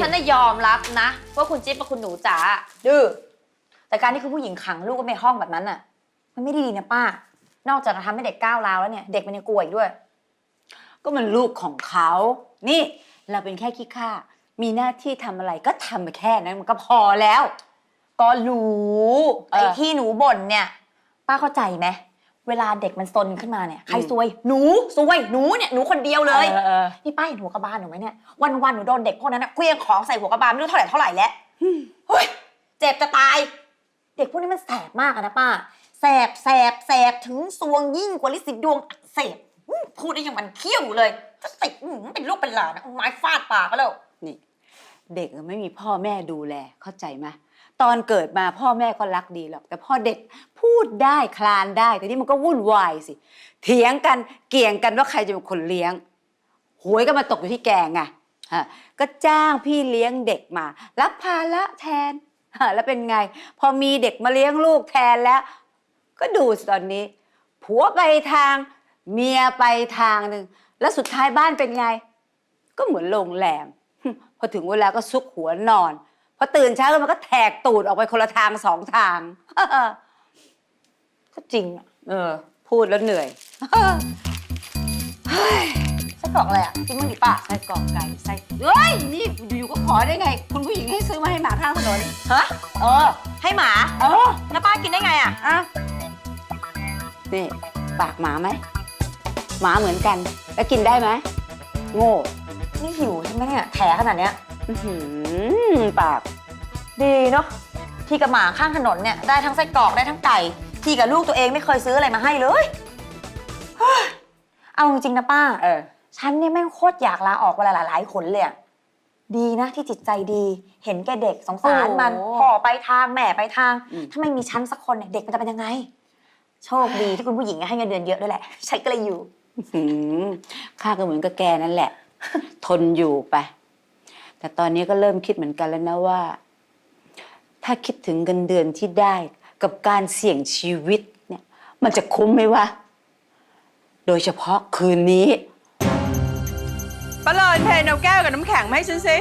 ฉันน่ะยอมรับนะ ว่าคุณจิ๊บกับคุณหนูจ๋าดื้อแต่การที่คุณผู้หญิงขังลูกไว้ในห้องแบบนั้นน่ะ มันไม่ได้ดีนะป้า นอกจากจะทำให้เด็กก้าวร้าวแล้วเนี่ย เด็กมันยังกลัวอีกด้วย ก็มันลูกของเขา นี่เราเป็นแค่ขี้ข้า มีหน้าที่ทำอะไรก็ทำไปแค่นั้นมันก็พอแล้ว ก็รู้ เออ ไอ้ที่หนูบ่นเนี่ย ป้าเข้าใจไหม เวลาเด็กมันซนขึ้นมาเนี่ยใครอืมซวยหนูซวยหนูเนี่ยหนูคนเดียวเลยออออนี่ป้าเห็นหัวกระบาลหนูไหมเนี่ยวันวันๆหนูโดนเด็กพวกนั้นนะเคลี้ยงของใส่หัวกระบาลไม่รู้เท่าไหร่เท่าไหร่แล้วเฮ้ยเจ็บจะตาย เด็กพวกนี้มันแสบมากอะนะป้าแสบแสบแสบถึงซวงยิ่งกว่าลิสิดวงอักเสบอื้อพูดได้ยังมันเขี้ยวอยู่เลยจะติดอื้อเป็นลูกเป็นหลานนะเอาไม้ฟาดปากก็แล้ว นี่ เด็กไม่มีพ่อแม่ดูแลเข้าใจไหม ตอนเกิดมาพ่อแม่ก็รักดีหรอก แต่พ่อเด็กพูดได้คลานได้แต่นี่มันก็วุ่นวายสิ เถียงกันเกี่ยงกันว่าใครจะเป็นคนเลี้ยง หวยก็มาตกอยู่ที่แกไงฮะก็จ้างพี่เลี้ยงเด็กมา รับภาระแทนฮะแล้วเป็นไง พอมีเด็กมาเลี้ยงลูกแทนแล้ว ก็ดูสิตอนนี้ ผัวไปทาง เมียไปทางหนึ่งแล้วสุดท้ายบ้านเป็นไง ก็เหมือนโรงแรมพอถึงเวลาก็ซุกหัวนอน พอตื่นเช้าก็มันก็แทกตูดออกไปคนละทางสองทาง ก็จริงอะเออ พูดแล้วเหนื่อยไส้กรอกอะไรอะกินมั้างดิป้าไส้กรอกไก่ไส้เอ้ยนี่อยู่ๆก็ขอได้ไง คุณผู้หญิงให้ซื้อมาให้หมาข้างถนนฮะเออ ให้หมาเออแล้วป้ากินได้ไงอะอะนี่ปากหมาไหมหมาเหมือนกัน แล้วกินได้ไหมโง่นี่หิวใช่ไหมเนี่ยแถขนาดเนี้ย อื้อหือปาก ดีเนาะที่กับหมาข้างถนนเนี่ยได้ทั้งไส้กรอกได้ทั้งไก่ที่กับลูกตัวเองไม่เคยซื้ออะไรมาให้เลยเฮ้ยเอาจริงๆนะป้า เออ ฉันเนี่ยแม่งโคตรอยากลาออกเวลาหลายๆคนเลยอะดีนะที่จิตใจดี เห็นแก่เด็กสงสารมันโอ้พ่อไปทางแม่ไปทาง อืม ถ้าไม่มีฉันสักคนเนี่ยเด็กมันจะเป็นยังไง โชคดีที่คุณผู้หญิงให้เงินเดือนเยอะด้วยแหละ ฉันก็เลยอยู่ หืมข้าก็เหมือนกับแกนั่นแหละ ทนอยู่ไป แต่ตอนนี้ก็เริ่มคิดเหมือนกันแล้วนะว่า ถ้าคิดถึงเงินเดือนที่ได้กับการเสี่ยงชีวิตเนี่ย มันจะคุ้มไหมวะ โดยเฉพาะคืนนี้ปะเลินเทนเอาแก้วกับน้ำแข็งมาให้ฉันสิ